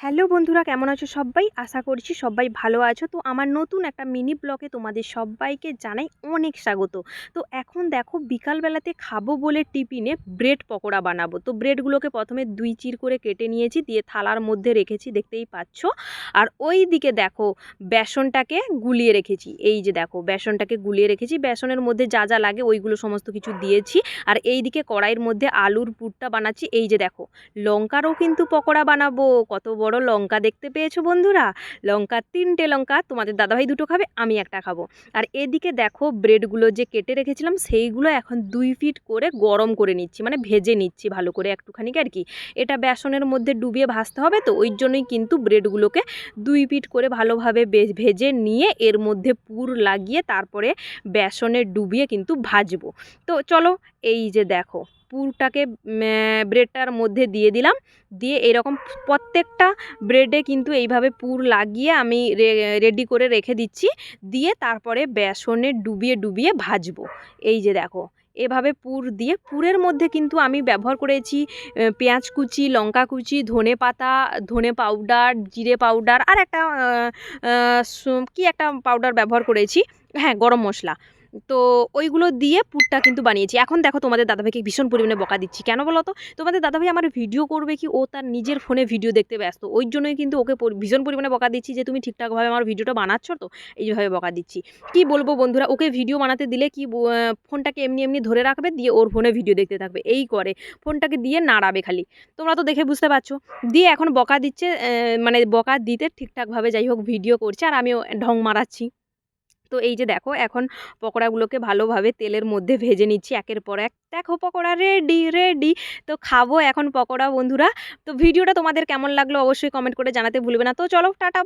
Hello বন্ধুরা, কেমন আছো সবাই? আশা করছি সবাই ভালো আছো। তো আমার নতুন একটা মিনি ব্লগে তোমাদের সবাইকে জানাই অনেক স্বাগত। তো এখন দেখো, বিকালবেলাতে খাব বলে টিফিনে ব্রেড পকোড়া বানাবো। তো ব্রেডগুলোকে প্রথমে দুই চির করে কেটে নিয়েছি, দিয়ে থালার মধ্যে রেখেছি, দেখতেই পাচ্ছ? আর ওই দিকে দেখো, বেসনটাকে গুলিয়ে রেখেছি। এই যে দেখো, বেসনটাকে গুলিয়ে রেখেছি। বেসনের মধ্যে যা যা লাগে ওইগুলো সমস্ত কিছু দিয়েছি। আর এই দিকে কড়াইয়ের মধ্যে আলুর পুরটা বানাচ্ছি। এই যে দেখো, লঙ্কারও কিন্তু পকোড়া বানাবো, কত বড় লঙ্কা দেখতে পেয়েছ বন্ধুরা? লঙ্কা তিনটে লঙ্কা তোমাদের দাদাভাই দুটো খাবে, আমি একটা খাব। আর এদিকে দেখো, ব্রেডগুলো যে কেটে রেখেছিলাম, সেইগুলো এখন দুই ফিট করে গরম করে নিচ্ছি মানে ভেজে নিচ্ছি ভালো করে একটুখানি আর কি। এটা বেসনের মধ্যে ডুবিয়ে ভাজতে হবে তো, ওই জন্যই কিন্তু ব্রেডগুলোকে দুই ফিট করে ভালোভাবে ভেজে নিয়ে এর মধ্যে পুর লাগিয়ে তারপরে বেসনে ডুবিয়ে কিন্তু ভাজবো। তো চলো, এই যে দেখো। পুরটাকে ব্রেডটার মধ্যে দিয়ে দিলাম। দিয়ে এরকম প্রত্যেকটা ব্রেডে কিন্তু এইভাবে পুর লাগিয়ে আমি রেডি করে রেখে দিচ্ছি। দিয়ে তারপরে বেসনে ডুবিয়ে ডুবিয়ে ভাজবো। এই যে দেখো, এভাবে পুর দিয়ে, পুরের মধ্যে কিন্তু আমি ব্যবহার করেছি পেঁয়াজ কুচি, লঙ্কা কুচি, ধনে পাতা, ধনে পাউডার, জিরে পাউডার, আর একটা কি একটা পাউডার ব্যবহার করেছি? হ্যাঁ গরম মশলা। তো ওইগুলো দিয়ে পুরটা কিন্তু বানিয়েছি। এখন দেখো তোমাদের দাদাভাইকে ভীষণ পরিমাণে বকা দিচ্ছি। কেন বলো তো? তোমাদের দাদাভাই আমার ভিডিও করবে কি? ও তার নিজের ফোনে ভিডিও দেখতে ব্যস্ত। ওই জন্যই কিন্তু ওকে ভীষণ পরিমাণে বকা দিচ্ছি যে, তুমি ঠিকঠাকভাবে আমার ভিডিওটা বানাচ্ছ তো? এইভাবে বকা দিচ্ছি। কি বলব বন্ধুরা? ওকে ভিডিও বানাতে দিলে কি ফোনটাকে এমনি এমনি ধরে রাখবে, দিয়ে ওর ফোনে ভিডিও দেখতে থাকবে। এই করে। ফোনটাকে দিয়ে নাড়াবে খালি। তোমরা তো দেখে বুঝতে পারছ। দিয়ে এখন বকা দিচ্ছে মানে বকা দিতে ঠিকঠাকভাবে যাই হোক ভিডিও করছে, আর আমিও ঢং মারাচ্ছি। তো এই যে দেখো, এখন পকোড়াগুলোকে ভালোভাবে তেলের মধ্যে ভেজে নিচ্ছি, একের পর এক। দেখো পকোড়া রেডি রেডি তো খাব এখন পকোড়া, বন্ধুরা। তো ভিডিওটা তোমাদের কেমন লাগল অবশ্যই কমেন্ট করে জানাতে ভুলবে না। তো চলো, টাটা।